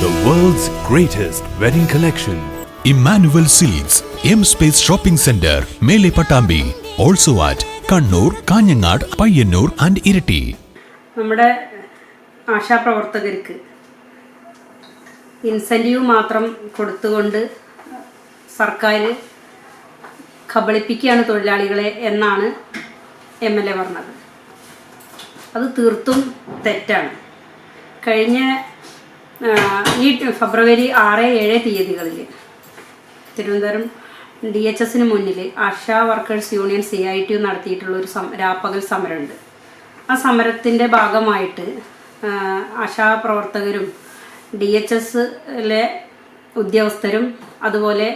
The world's greatest wedding collection. Emmanuel silks M Space Shopping Center, Mele Patambi, also at Kannur Kanhangad Payyanur and Iritty നമ്മുടെ ആശാപ്രവർത്തകർക്ക് incentive മാത്രം കൊടുത്തുകൊണ്ട് സർക്കാർ കബളിപ്പിക്കുകയാണ് തൊഴിലാളികളെ എന്നാണ് M L A പറഞ്ഞത്. അത് തീർത്തും തെറ്റാണ്. കഴിഞ്ഞ ഈ ഫെബ്രുവരി ആറ് ഏഴ് തീയതികളിൽ തിരുവനന്തപുരം ഡി എച്ച് എസിന് മുന്നിൽ ASHA workers union C I T നടത്തിയിട്ടുള്ള ഒരു രാപ്പകൽ സമരമുണ്ട്. ആ സമരത്തിന്റെ ഭാഗമായിട്ട് ആശാ പ്രവർത്തകരും ഡി എച്ച് എസിലെ ഉദ്യോഗസ്ഥരും അതുപോലെ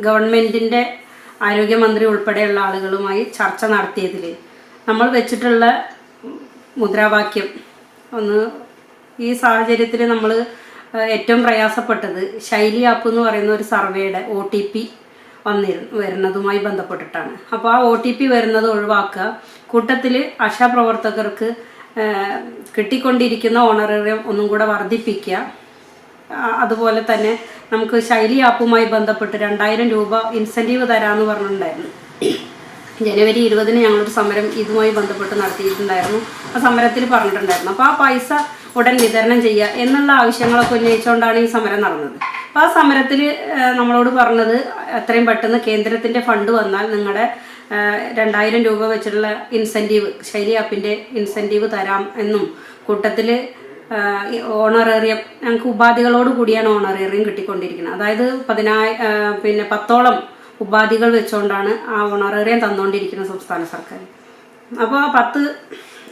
ഗവൺമെന്റിന്റെ ആരോഗ്യമന്ത്രി ഉൾപ്പെടെയുള്ള ആളുകളുമായി ചർച്ച നടത്തിയതിൽ നമ്മൾ വെച്ചിട്ടുള്ള മുദ്രാവാക്യം ഒന്ന് ഈ സാഹചര്യത്തിൽ നമ്മൾ ഏറ്റവും പ്രയാസപ്പെട്ടത് ശൈലി ആപ്പ് എന്ന് പറയുന്ന ഒരു സർവേയുടെ ഒ ടി പി വന്നിരുന്നു വരുന്നതുമായി ബന്ധപ്പെട്ടിട്ടാണ്. അപ്പോൾ ആ ഒ ടി പി വരുന്നത് ഒഴിവാക്കുക. കൂട്ടത്തിൽ ആശാപ്രവർത്തകർക്ക് കിട്ടിക്കൊണ്ടിരിക്കുന്ന ഓണറേറിയം ഒന്നും കൂടെ വർദ്ധിപ്പിക്കുക. അതുപോലെ തന്നെ നമുക്ക് ശൈലി ആപ്പുമായി ബന്ധപ്പെട്ട് രണ്ടായിരം രൂപ ഇൻസെന്റീവ് തരാമെന്ന് പറഞ്ഞിട്ടുണ്ടായിരുന്നു. ജനുവരി ഇരുപതിന് ഞങ്ങളൊരു സമരം ഇതുമായി ബന്ധപ്പെട്ട് നടത്തിയിട്ടുണ്ടായിരുന്നു. ആ സമരത്തിൽ പറഞ്ഞിട്ടുണ്ടായിരുന്നു. അപ്പോൾ ആ പൈസ ഉടൻ വിതരണം ചെയ്യുക എന്നുള്ള ആവശ്യങ്ങളൊക്കെ ഉന്നയിച്ചുകൊണ്ടാണ് ഈ സമരം നടന്നത്. അപ്പോൾ ആ സമരത്തിൽ നമ്മളോട് പറഞ്ഞത് എത്രയും പെട്ടെന്ന് കേന്ദ്രത്തിന്റെ ഫണ്ട് വന്നാൽ നിങ്ങളുടെ രണ്ടായിരം രൂപ വെച്ചിട്ടുള്ള ഇൻസെന്റീവ് ശൈലി ആപ്പിന്റെ ഇൻസെന്റീവ് തരാം എന്നും കൂട്ടത്തിൽ ഓണറേറിയം ഞങ്ങൾക്ക് ഉപാധികളോട് കൂടിയാണ് ഓണറേറിയം കിട്ടിക്കൊണ്ടിരിക്കുന്നത്. അതായത് പതിനായി പിന്നെ പത്തോളം ഉപാധികൾ വെച്ചുകൊണ്ടാണ് ആ ഓണറേറിയം തന്നുകൊണ്ടിരിക്കുന്നത് സംസ്ഥാന സർക്കാർ അപ്പോൾ ആ പത്ത്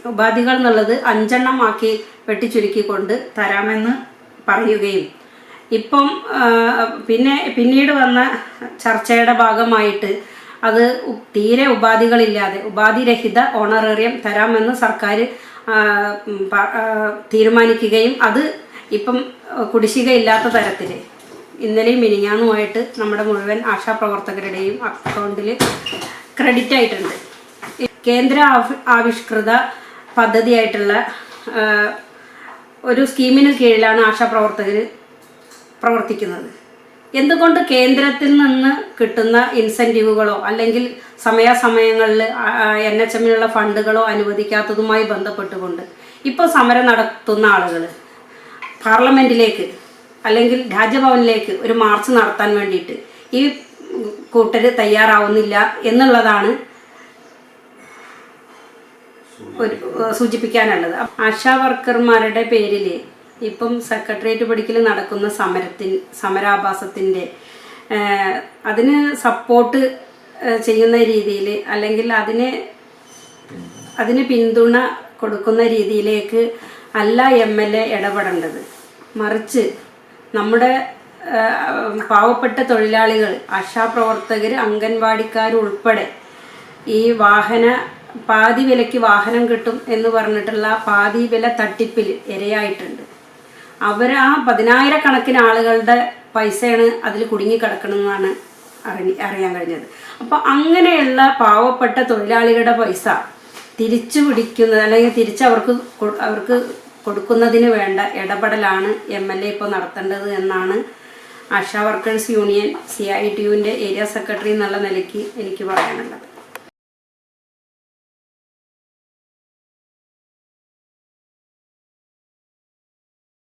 ഉപാധികൾ എന്നുള്ളത് അഞ്ചെണ്ണമാക്കി വെട്ടിച്ചുരുക്കിക്കൊണ്ട് തരാമെന്ന് പറയുകയും. ഇപ്പം പിന്നെ പിന്നീട് വന്ന ചർച്ചയുടെ ഭാഗമായിട്ട് അത് തീരെ ഉപാധികളില്ലാതെ ഉപാധിരഹിത ഓണറേറിയം തരാമെന്ന് സർക്കാർ തീരുമാനിക്കുകയും അത് ഇപ്പം കുടിശ്ശികയില്ലാത്ത തരത്തിൽ ഇന്നലെയും മിനിഞ്ഞാന്നുമായിട്ട് നമ്മുടെ മുഴുവൻ ആശാപ്രവർത്തകരുടെയും അക്കൗണ്ടിൽ ക്രെഡിറ്റ് ആയിട്ടുണ്ട്. കേന്ദ്ര ആവിഷ്കൃത പദ്ധതിയായിട്ടുള്ള ഒരു സ്കീമിന് കീഴിലാണ് ആശാപ്രവർത്തകർ പ്രവർത്തിക്കുന്നത്. എന്തുകൊണ്ട് കേന്ദ്രത്തിൽ നിന്ന് കിട്ടുന്ന ഇൻസെന്റീവുകളോ അല്ലെങ്കിൽ സമയാസമയങ്ങളിൽ എൻ എച്ച് എമ്മിനുള്ള ഫണ്ടുകളോ അനുവദിക്കാത്തതുമായി ബന്ധപ്പെട്ടുകൊണ്ട് ഇപ്പോൾ സമരം നടത്തുന്ന ആളുകൾ പാർലമെന്റിലേക്ക് അല്ലെങ്കിൽ രാജ്ഭവനിലേക്ക് ഒരു മാർച്ച് നടത്താൻ വേണ്ടിയിട്ട് ഈ കൂട്ടർ തയ്യാറാവുന്നില്ല എന്നുള്ളതാണ് ഒരു സൂചിപ്പിക്കാനുള്ളത്. ആശാ വർക്കർമാരുടെ പേരിൽ ഇപ്പം സെക്രട്ടേറിയറ്റ് പടിക്കൽ നടക്കുന്ന സമരത്തിൻ സമരാഭാസത്തിന്റെ അതിന് സപ്പോർട്ട് ചെയ്യുന്ന രീതിയിൽ അല്ലെങ്കിൽ അതിനെ അതിന് പിന്തുണ കൊടുക്കുന്ന രീതിയിലേക്ക് അല്ല എം എൽ എ ഇടപെടേണ്ടത്. മറിച്ച് നമ്മുടെ പാവപ്പെട്ട തൊഴിലാളികൾ ആശാപ്രവർത്തകർ അംഗൻവാടിക്കാർ ഉൾപ്പെടെ ഈ വാഹന പാതി വിലയ്ക്ക് വാഹനം കിട്ടും എന്ന് പറഞ്ഞിട്ടുള്ള പാതി വില തട്ടിപ്പിൽ ഇരയായിട്ടുണ്ട്. അവർ ആ പതിനായിരക്കണക്കിന് ആളുകളുടെ പൈസയാണ് അതിൽ കുടുങ്ങിക്കിടക്കണമെന്നാണ് അറി അറിയാൻ കഴിഞ്ഞത്. അപ്പോൾ അങ്ങനെയുള്ള പാവപ്പെട്ട തൊഴിലാളികളുടെ പൈസ തിരിച്ചു പിടിക്കുന്നത് അല്ലെങ്കിൽ തിരിച്ച് അവർക്ക് അവർക്ക് കൊടുക്കുന്നതിന് വേണ്ട ഇടപെടലാണ് എം എൽ എ ഇപ്പോൾ നടത്തേണ്ടത് എന്നാണ് ASHA workers union C I T യുവിന്റെ area secretary എന്നുള്ള നിലയ്ക്ക് എനിക്ക് പറയാനുള്ളത്.